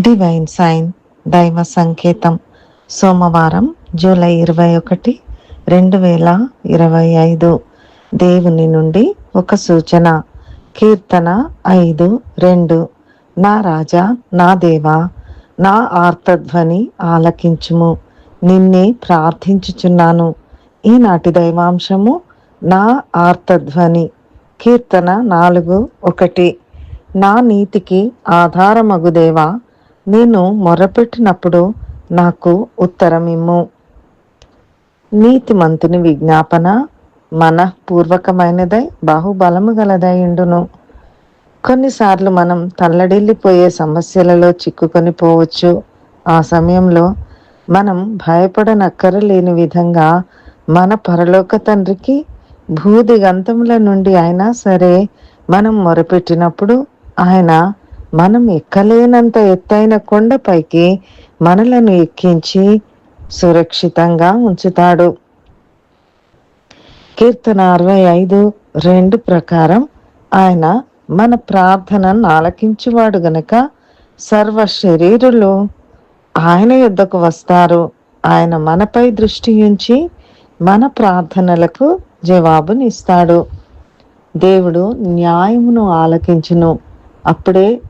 Divine sign దైవ సంకేతం. సోమవారం జూలై ఇరవై ఒకటి రెండు వేల ఇరవై ఐదు. దేవుని నుండి ఒక సూచన. కీర్తన ఐదు రెండు. నా రాజా నా దేవా నా ఆర్తధ్వని ఆలకించుము. నిన్నే ప్రార్థించుచున్నాను. ఈనాటి దైవాంశము నా ఆర్తధ్వని. కీర్తన నాలుగు ఒకటి. నా నీతికి ఆధారమగుదేవా నేను మొరపెట్టినప్పుడు నాకు ఉత్తరమిమ్ము. నీతిమంతుని విజ్ఞాపన మనపూర్వకమైనదై బాహుబలము గలదై ఉండును. కొన్నిసార్లు మనం తల్లడిల్లిపోయే సమస్యలలో చిక్కుకొని పోవచ్చు. ఆ సమయంలో మనం భయపడనక్కరలేని విధంగా మన పరలోక తండ్రికి భూదిగంతముల నుండి అయినా సరే మనం మొరపెట్టినప్పుడు ఆయన మనం ఎక్కలేనంత ఎత్తైన కొండపైకి మనలను ఎక్కించి సురక్షితంగా ఉంచుతాడు. కీర్తన అరవై ఐదు రెండు ప్రకారం ఆయన మన ప్రార్థనను ఆలకించువాడు గనక సర్వ శరీరులు ఆయన యుద్ధకు వస్తారు. ఆయన మనపై దృష్టి ఉంచి మన ప్రార్థనలకు జవాబునిస్తాడు. దేవుడు న్యాయమును ఆలకించును. అప్పుడే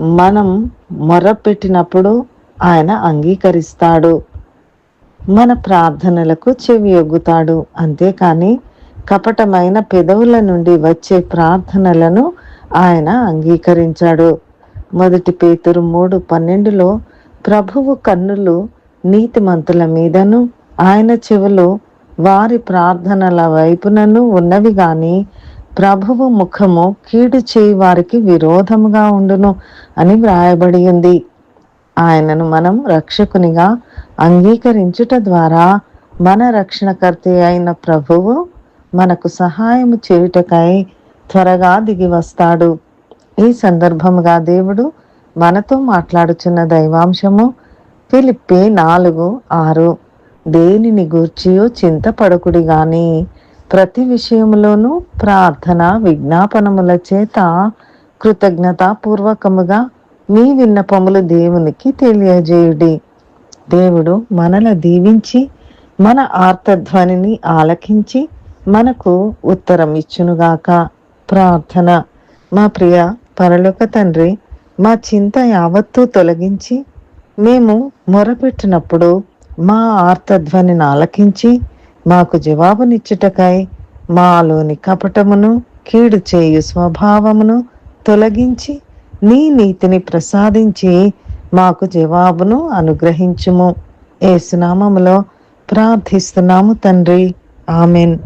మనం మొరపెట్టినప్పుడు ఆయన అంగీకరిస్తాడు. మన ప్రార్థనలకు చెవి ఒగ్గుతాడు అంతేకాని కపటమైన పెదవుల నుండి వచ్చే ప్రార్థనలను ఆయన అంగీకరించాడు. మొదటి పేతురు మూడు పన్నెండులో ప్రభువు కన్నులు నీతిమంతుల మీదను ఆయన చెవులు వారి ప్రార్థనల వైపునను ఉన్నవి గాని ప్రభువు ముఖము కీడు చేయి వారికి విరోధముగా ఉండును అని వ్రాయబడి ఉంది. ఆయనను మనం రక్షకునిగా అంగీకరించుట ద్వారా మన రక్షణకర్త అయిన ప్రభువు మనకు సహాయము చేయుటకై త్వరగా దిగి వస్తాడు. ఈ సందర్భముగా దేవుడు మనతో మాట్లాడుచున్న దైవాంశము ఫిలిప్పి నాలుగు ఆరు. దేనిని గూర్చియో చింతపడకుడి గాని ప్రతి విషయంలోనూ ప్రార్థన విజ్ఞాపనముల చేత కృతజ్ఞతాపూర్వకముగా మీ విన్నపములు దేవునికి తెలియజేయుడి. దేవుడు మనల దీవించి మన ఆర్తధ్వనిని ఆలకించి మనకు ఉత్తరం ఇచ్చునుగాక. ప్రార్థన. మా ప్రియ పరలోక తండ్రి మా చింత యావత్తూ తొలగించి మేము మొరపెట్టినప్పుడు మా ఆర్తధ్వనిని ఆలకించి మాకు జవాబునిచ్చుటకై మాలోని కపటమును కీడు చేయు స్వభావమును తొలగించి నీ నీతిని ప్రసాదించి మాకు జవాబును అనుగ్రహించుము. ఏసునామములో ప్రార్థిస్తున్నాము తండ్రి. ఆమెన్.